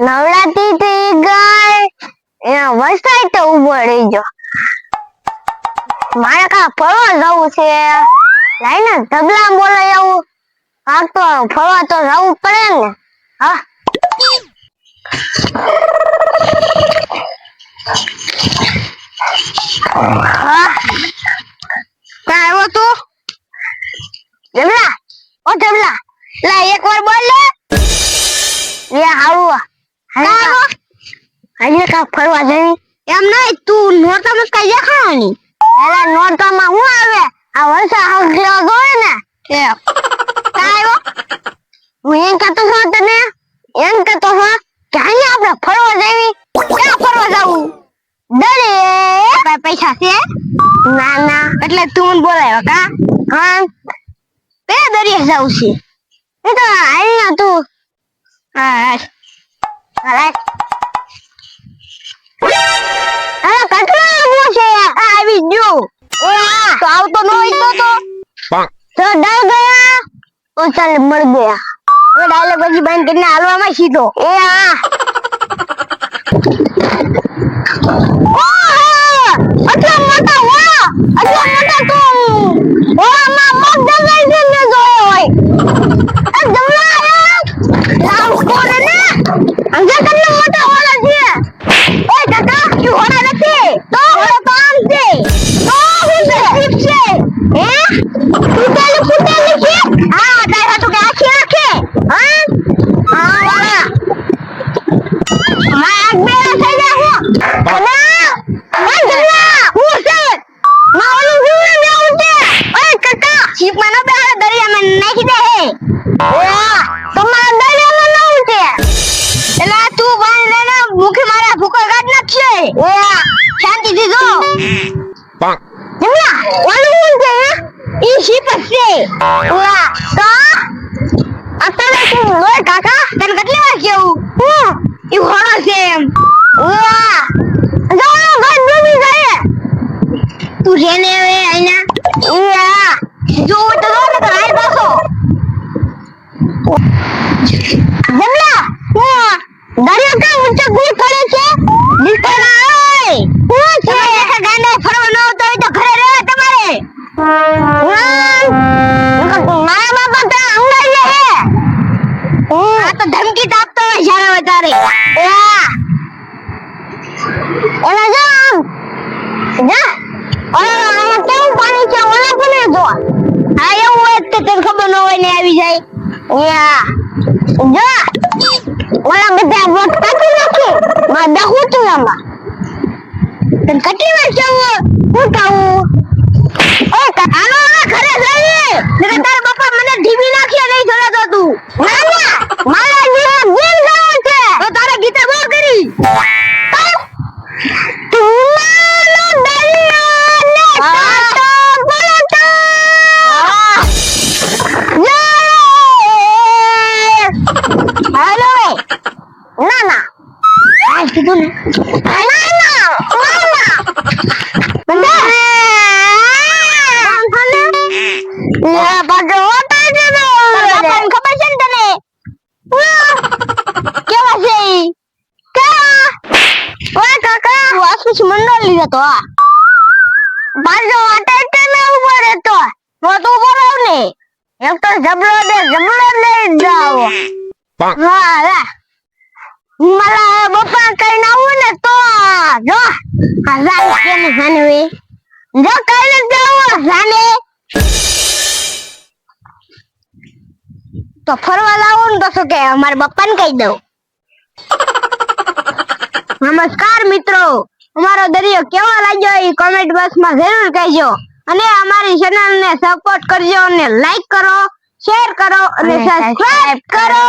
નવરાત્રી થઈ ગઈ એના વરસાદ તો ઊભો રહી ગયો. મારે કા ફરવા જવું છે? લાઈને તબલા બોલો એવું. હા તો ફરવા તો જવું પડે ને. હા. ક્યાં આવ્યો તું? જમલા ઓ જમલા લા, એક વાર બોલ લે. હારું હાલો આજે કા ફરવા જઈ? એમ નહીં તું નોરતામાં કઈ દેખાવાની. એલા નોરતામાં હું આવે? આ વરસાદ હગલો ગયો ને? એ. હું એમ કહેતો છો તને એમ કહેતો છો કે અહીંયા આપણે ફરવા જવી ક્યાં ફરવા જવું? દરે. પૈસા છે? ના ના. એટલે તું બોલાયો કા? હા. બે દરિયા જવું છે. એ તો અહીંયા તું. હા હા હા કેટલો છે. આવી ગયો. આ તો આવતો ન હોય તો તો? ડર ગયા? ઓ ચાલ મર ગયા. હવે ડાયલોગ પછી બંધ કરીને હાલવામાં સીધો. એ આ ઓહ! આટલા મોટા વાહ! આટલા મોટા તો વાહમાં મગ દબાઈ છે ને જોયો હોય. એ જમલા આયા? લાવ કોને ને? અંગે કેટલા મોટા વાળા છે? એ કાકા, ઈ વાળા નથી. તો વાળા તો આમ છે. તો હું છે? જીપ છે. હે? ફૂટેલી ફૂટેલી છે? હા, તારે હાટુ કે આખી આખી? હા? હા, વાળા. મારા આગ બેરા થઈ જાય હું. કના? ઓય જમલા, હું છે? માં ઓલું જીવડે બેહું છે. ઓય કાકા, જીપમાં ન બેહાડે, દરિયામાં નાખી દે હે. ઓયા, ઓયા શાંતિથી જો bonk, જમલા ઓલું શું છે હે? ઈ શીપ છે ઓયા તો અત્યારે તું લોય કાકા તને કેટલી વાર કેવું હું ઈ હોળો છે એમ ઓયા ઓલો ઘર ડૂબી જાય તું જેને હવે આઈના ઓયા જો તો ને હાલ પાછો જમલા હું આ તો ધમકી તો આપતો હોય જ્યારે વધારે. ઓલા. જો. જા. ઓલા આમાં કેવું પાણી છે? ઓલા કોને જો. હા, એવું હોય તો, તને ખબર ન હોય ને આવી જાય. યા જો. ઓલા બધા વોટ કાઢી નાખે. માં દહુ તું આમાં. તને કેટલી વાર કેવું હું કહું. કાકા તું આસુસ મંડળ લીધો બાજો છે ને. ઊભો રહેતો તો તું ઊભો રહો ને એક તો જબલો દે જબલો લઈ જાવ હા લે મારા બપ્પા કઈ ના આવું ને તો જો આ જાન કેમ જાને વે જો કઈ ને જાવ જાને તો ફરવા લાવો ને તો શું કે અમારા બપ્પાને કહી દઉં. નમસ્કાર મિત્રો. અમારો દરિયો કેવો લાગ્યો એ કોમેન્ટ બોક્સમાં જરૂર કહેજો. અને અમારી ચેનલને સપોર્ટ કરજો અને લાઈક કરો શેર કરો અને સબસ્ક્રાઇબ કરો.